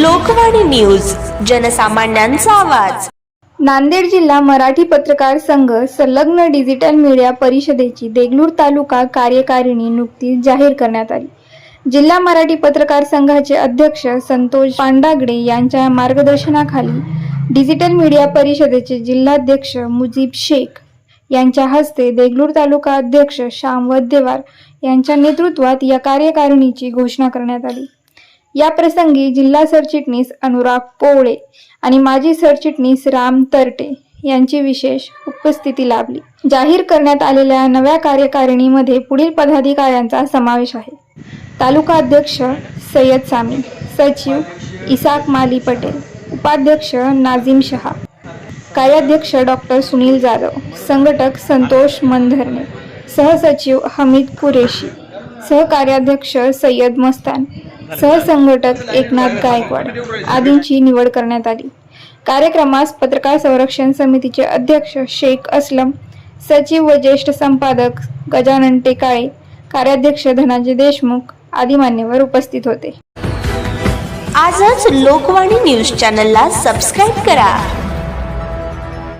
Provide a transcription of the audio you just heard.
Lokvani news जनसामान्यांचा आवाज. नांदेड जिल्हा मराठी पत्रकार संघ संलग्न डिजिटल मीडिया परिषदेची देगलूर तालुका कार्यकारिणी नुकतीच जाहीर करण्यात आली. जिल्हा मराठी पत्रकार संघाचे अध्यक्ष संतोष पांडागडे यांच्या मार्गदर्शनाखाली डिजिटल मीडिया परिषदेचे जिल्हाध्यक्ष मुजीब शेख यांच्या हस्ते देगलूर तालुका अध्यक्ष श्याम वद्देवार यांच्या नेतृत्वात या कार्यकारिणीची घोषणा करण्यात आली. या प्रसंगी जिल्हा सरचिटणीस अनुराग पोवळे आणि माजी सरचिटणीस राम तरटे यांची विशेष उपस्थिती लाभली. जाहीर करण्यात आलेल्या नव्या कार्यकारिणीमध्ये पुढील पदाधिकाऱ्यांचा समावेश आहे. तालुका अध्यक्ष सय्यद सामी सचिव इसाक माली पटेल उपाध्यक्ष नाझीम शहा कार्याध्यक्ष डॉक्टर सुनील जाधव संघटक संतोष मनधरणे सहसचिव हमीद कुरेशी सहकार्याध्यक्ष सय्यद मस्तान सहसंघटक एकनाथ गायकवाड आदींची निवड करण्यात आली. कार्यक्रमास पत्रकार संरक्षण समितीचे अध्यक्ष शेख असलम सचिव व ज्येष्ठ संपादक गजानन टेकाळे कार्याध्यक्ष धनाजी देशमुख आदी मान्यवर उपस्थित होते. आजच लोकवाणी न्यूज चॅनलला सबस्क्राईब करा.